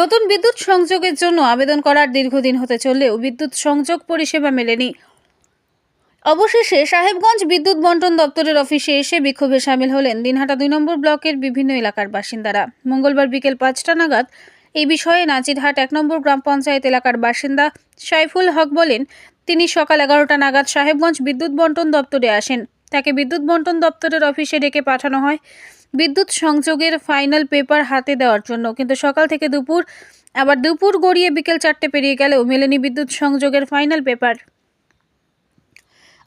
নতুন বিদ্যুৎ সংযোগের জন্য আবেদন করার দীর্ঘদিন হতে চললেও বিদ্যুৎ সংযোগ পরিষেবা মেলেনি। অবশেষে সাহেবগঞ্জ বিদ্যুৎ বন্টন দপ্তরের অফিসে এসে বিক্ষোভে সামিল হলেন দিনহাটা দুই নম্বর ব্লকের বিভিন্ন এলাকার বাসিন্দারা। মঙ্গলবার বিকেল পাঁচটা নাগাদ এই বিষয়ে নাজিরহাট এক নম্বর গ্রাম পঞ্চায়েত এলাকার বাসিন্দা সাইফুল হক বলেন, তিনি সকাল এগারোটা নাগাদ সাহেবগঞ্জ বিদ্যুৎ বন্টন দপ্তরে আসেন। তাকে বিদ্যুৎ বন্টন দপ্তরের অফিসে ডেকে পাঠানো হয়। বিদ্যুৎ সংযোগের ফাইনাল পেপার হাতে দেওয়ার জন্য। কিন্তু সকাল থেকে দুপুর, আবার দুপুর গড়িয়ে বিকেল চারটে পেরিয়ে গেলেও মেলেনি বিদ্যুৎ সংযোগের ফাইনাল পেপার।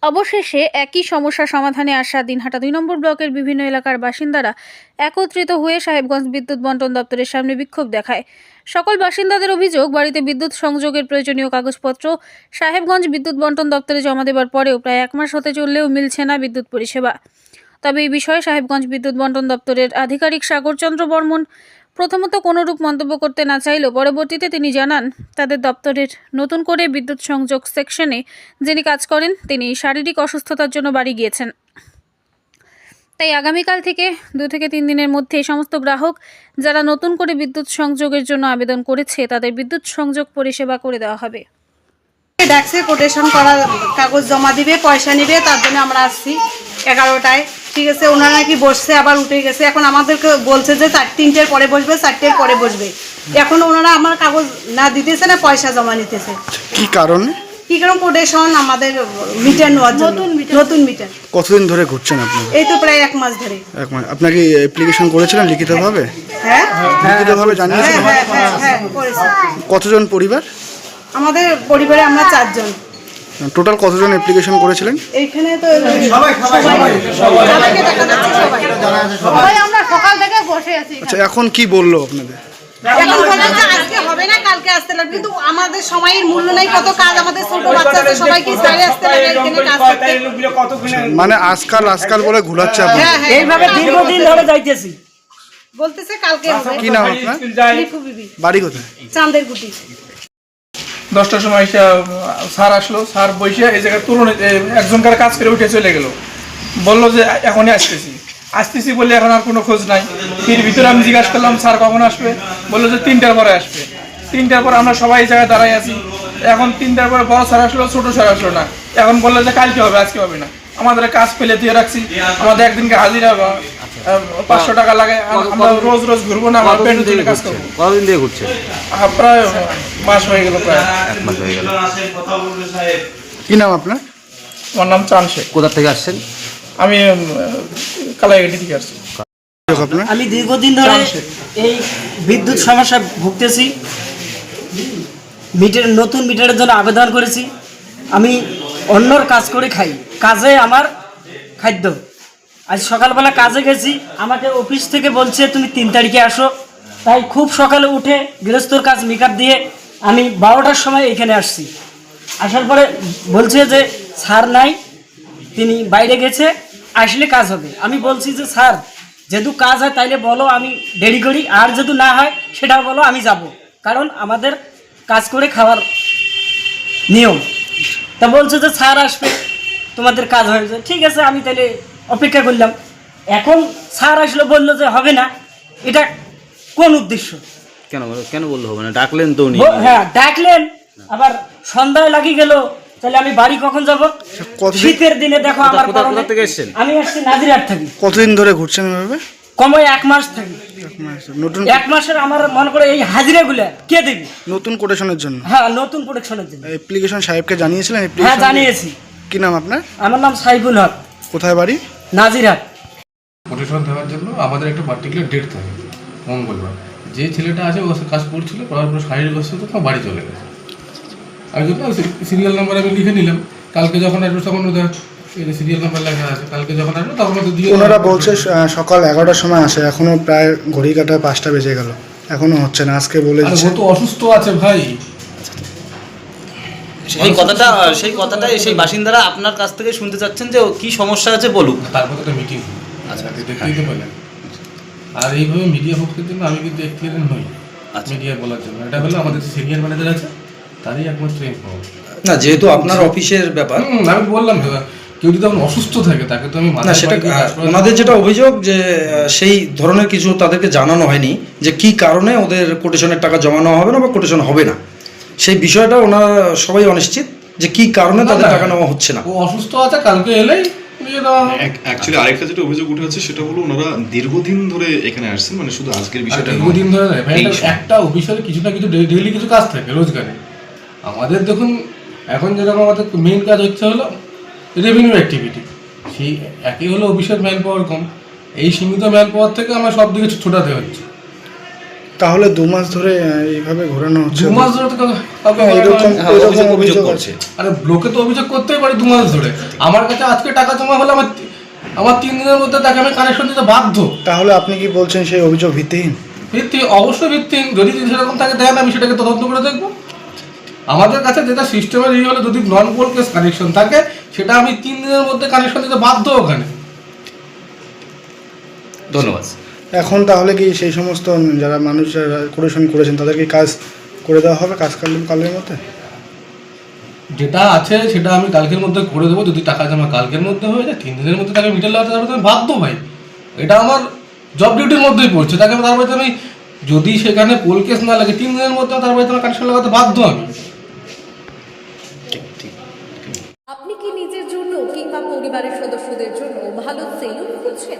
অবশেষে একই সমস্যা সমাধানে আসা দিনহাটা দুই নম্বর ব্লকের বিভিন্ন এলাকার বাসিন্দারা একত্রিত হয়ে সাহেবগঞ্জ বিদ্যুৎ বন্টন দপ্তরের সামনে বিক্ষোভ দেখায়। সকল বাসিন্দাদের অভিযোগ, বাড়িতে বিদ্যুৎ সংযোগের প্রয়োজনীয় কাগজপত্র, সাহেবগঞ্জ বিদ্যুৎ বন্টন দপ্তরে জমা দেওয়ার পরেও প্রায় এক মাস হতে চললেও মিলছে না বিদ্যুৎ পরিষেবা। তবে এই বিষয়ে সাহেবগঞ্জ বিদ্যুৎ বন্টন দপ্তরের আধিকারিক সাগরচন্দ্র বর্মন প্রথমত কোনোরূপ মন্তব্য করতে না চাইলেও পরবর্তীতে তিনি জানান, তাদের দপ্তরের নতুন করে বিদ্যুৎ সংযোগ সেকশনে যিনি কাজ করেন, তিনি শারীরিক অসুস্থতার জন্য বাড়ি গিয়েছেন। তাই আগামীকাল থেকে দু থেকে তিন দিনের মধ্যে সমস্ত গ্রাহক যারা নতুন করে বিদ্যুৎ সংযোগের জন্য আবেদন করেছে, তাদের বিদ্যুৎ সংযোগ পরিষেবা করে দেওয়া হবে। ডাকছে কোটেশন করা কাগজ জমা দিবে, পয়সা নিবে, তার জন্য আমরা আসছি এগারোটায়। ঠিক আছে ওনারা নাকি বসছে আবার উঠে গেছে। এখন আমাদেরকে বলছে যে চার তিনটের পরে বসবে চারটের পরে বসবে। এখন ওনারা আমার কাগজ না দিতেছে না পয়সা জমা নিতেছে। কি কারণে? কি কারণ কোটেশন আমাদের মিটার নেওয়ার জন্য। নতুন মিটার কতদিন ধরে ঘুরছেন আপনি? এই তো প্রায় এক মাস ধরে। এক মাস। আপনাকে অ্যাপ্লিকেশন করেছিলেন লিখিতভাবে? হ্যাঁ? লিখিতভাবে হ্যাঁ জানিয়েছিলেন হ্যাঁ হ্যাঁ হ্যাঁ কতজন পরিবার? আমাদের পরিবারে আমরা চারজন। টোটাল কতজন অ্যাপ্লিকেশন করেছিলেন? এইখানে তো সবাই সবাইকে দেখা সবাই। সবাই আমরা সকাল থেকে বসে আছি আচ্ছা এখন কি বলল আপনাদের? এখন বলে আজকে হবে না কালকে আসতে লাগবে। কিন্তু আমাদের সময়ের মূল্য নাই কত কাজ আমাদের ছোট বাচ্চা আছে সবাইকে স্টাইলে আসতে লাগে এখানে কাজ করতে। মানে আজকাল আজকাল বলে ঘুরাচ্ছে আপনি হ্যাঁ হ্যাঁ। এইভাবে দীর্ঘদিন ধরে যাইতেছি। বলতেছে কালকে হবে। কি নাম আপনার? বাড়ি কোথায়? চাঁদের গুটি। দশটার সময় এসে স্যার আসলো স্যার বসে এই জায়গায় তুলনে একজনকার কাজ করে উঠে চলে গেল। বলল যে এখনই আসতেছি। আসতেছি বলে এখন আর কোনো খোঁজ নাই। ফির ভিতরে আমি জিজ্ঞাসা করলাম স্যার কখন আসবে? বলল যে তিনটার পরে আসবে। তিনটার পর আমরা সবাই এই জায়গায় দাঁড়াই আছি। এখন তিনটার পরে বড় স্যার আসলো ছোট স্যার আসলো না। এখন বলল যে কালকে হবে আজকে হবে না। আমাদের কাজ ফেলে দিয়ে রাখছি। আমাদের একদিনকে হাজিরা পাঁচশো টাকা লাগে। আমরা রোজ রোজ ঘুরবো না আমার তুলে কাজ করব। কতদিন থেকে ঘুরছে প্রায় মাস হয়ে গেল প্রায়। এক মাস হয়ে গেল। কি নাম আপনার? আমার নাম চান শেখ। কোথা থেকে আসছেন? আমি কালাইগাটি থেকে আসছি। আমি দীর্ঘদিন ধরে এই বিদ্যুৎ সমস্যায় ভুগতেছি। মিটার নতুন মিটারের জন্য আবেদন করেছি। আমি অন্যর কাজ করে খাই। কাজে আমার খাদ্য। আজ সকালবেলা কাজে গেছি। আমাকে অফিস থেকে বলছে তুমি তিন তারিখে আসো। তাই খুব সকালে উঠে গৃহস্থর কাজ মেকআপ দিয়ে আমি বারোটার সময় এখানে আসছি। আসার পরে বলছে যে, স্যার নাই, তিনি বাইরে গেছে, আসলে কাজ হবে। আমি বলছি যে, স্যার, যেহেতু কাজ হয় তাইলে বলো আমি দেরি করি, আর যেহেতু না হয় সেটাও বলো, আমি যাব। কারণ আমাদের কাজ করে খাওয়ার নিয়ম। তা বলছে যে, স্যার আসবে, তোমাদের কাজ হয়ে হয়েছে ঠিক আছে, আমি তাহলে অপেক্ষা করলাম। এখন স্যার আসলে, বলল যে, হবে না। এটা কোন উদ্দেশ্য? কেন কেন বলল হবে না? ডাকলেন তো উনি। হ্যাঁ ডাকলেন। আবার সন্ধ্যায় লাগিয়ে গেল। তাহলে আমি বাড়ি কখন যাব? শীতের দিনে দেখো আমার কোথা- কোথা থেকে এসছেন? আমি আসছি নাজিরহাট থাকি। কতদিন ধরে ঘুরছেন এভাবে? কমই এক মাস থাকি। নতুন এক মাসের আমার মনে করে এই হাজিরাগুলো। কে দেবে? নতুন কোটেশনের জন্য? হ্যাঁ নতুন প্রোটেকশনের জন্য। অ্যাপ্লিকেশন সাহেবকে জানিয়েছিলেন? হ্যাঁ জানিয়েছি। কি নাম আপনার? আমার নাম সাইফুল হক। কোথায় বাড়ি? নাজিরহাট। কোটেশন দেওয়ার জন্য আমাদের একটা পার্টিকুলার ডেট থাকে মঙ্গলবার। যে ছেলেটা আছে ও কাজ করছিল করার পর শারীরিক অসুস্থ তো বাড়ি চলে গেছে। আমি জন্য সিরিয়াল নাম্বার আমি লিখে নিলাম। কালকে যখন আসবে তখন ওদের সিরিয়াল নাম্বার লেখা আছে কালকে যখন আসবে তখন ওদের দিয়ে ওনারা বলছে সকাল এগারোটার সময় আসে এখনও প্রায় ঘড়ি কাটায় পাঁচটা বেজে গেল। এখনও হচ্ছে না আজকে বলে আরে তো অসুস্থ আছে ভাই। সেই কথাটা সেই কথাটা সেই বাসিন্দারা আপনার কাছ থেকে শুনতে চাচ্ছেন যে ও কি সমস্যা আছে বলুক। তারপর তো একটা মিটিং আচ্ছা। দেখতেই তো পেলেন আর এইভাবে মিডিয়া পক্ষের জন্য আমি কিন্তু এক্সপিরিয়েন্স নই আচ্ছা। মিডিয়া বলার জন্য। এটা হলো আমাদের সিনিয়র ম্যানেজার আছে তারই একমাত্র ইনফর্ম না যেহেতু আপনার অফিসের ব্যাপার। আমি বললাম কেউ যদি এখন অসুস্থ থাকে তাকে তো আমি না সেটা ওনাদের যেটা অভিযোগ যে সেই ধরনের কিছু তাদেরকে জানানো হয়নি যে কি কারণে ওদের কোটেশনের টাকা জমানো হবে না বা কোটেশন হবে না। সেই বিষয়টা ওনারা সবাই অনিশ্চিত যে কি কারণে তাদের। টাকা নেওয়া হচ্ছে না। ও অসুস্থ আছে কালকে এলেই দেওয়া হবে অ্যাকচুয়ালি আরেকটা যেটা অভিযোগ উঠে আছে সেটা হলো ওনারা দীর্ঘদিন ধরে এখানে আসছেন মানে শুধু আজকের বিষয়টা দীর্ঘদিন ধরে নয়। ভাই, একটা-। অফিসারে কিছু না কিছু ডেইলি কিছু কাজ থাকে রোজগারে। আমাদের দেখুন এখন যেরকম আমাদের মেইন কাজ হচ্ছে হলো রেভিনিউ অ্যাক্টিভিটি সেই একই হলো অফিসের ম্যান পাওয়ার কম। এই সীমিত ম্যান পাওয়ার থেকে আমার সব দিকে ছোটাতে হচ্ছে। তাহলে দু মাস ধরে এইভাবে ঘোরানো হচ্ছে? দু মাস ধরে তো হ্যাঁ, এরকম হ্যাঁ, এরকম অভিযোগ- করছে। আরে ব্লকে তো অভিযোগ করতেই পারে দু মাস ধরে। আমার কাছে আজকে টাকা জমা হলে আমার আমার তিন দিনের মধ্যে তাকে আমি কানেকশন দিতে বাধ্য। তাহলে আপনি কি বলছেন সেই অভিযোগ ভিত্তিহীন? ভিত্তি অবশ্যই ভিত্তিহীন। যদি সেরকম থাকে দেন আমি সেটাকে তদন্ত করে দেখব। আমাদের কাছে যেটা সিস্টেমের এই হলে যদি নন পোল কেস কানেকশন থাকে সেটা আমি তিন দিনের মধ্যে কানেকশন দিতে বাধ্য ওখানে। ধন্যবাদ। এখন তাহলে কি সেই সমস্ত যারা মানুষ যারা কোটেশন করেছেন তাদেরকে কাজ করে দেওয়া হবে কাজ কালের কালের মধ্যে? যেটা আছে সেটা আমি কালকের মধ্যে করে দেবো যদি টাকা জমা কালকের মধ্যে হয়ে যায় তিন দিনের মধ্যে তাকে মিটার লাগাতে যাবে তো আমি বাধ্য ভাই। এটা আমার জব ডিউটির মধ্যেই পড়ছে তাকে আমি তারপরে আমি যদি সেখানে পোল কেস না লাগে তিন দিনের মধ্যে তারপরে তোমার কানেকশন লাগাতে বাধ্য আমি। আপনি কি নিজের জন্য কিংবা পরিবারের সদস্যদের জন্য ভালো সেলুন খুঁজছেন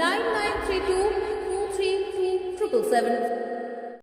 9932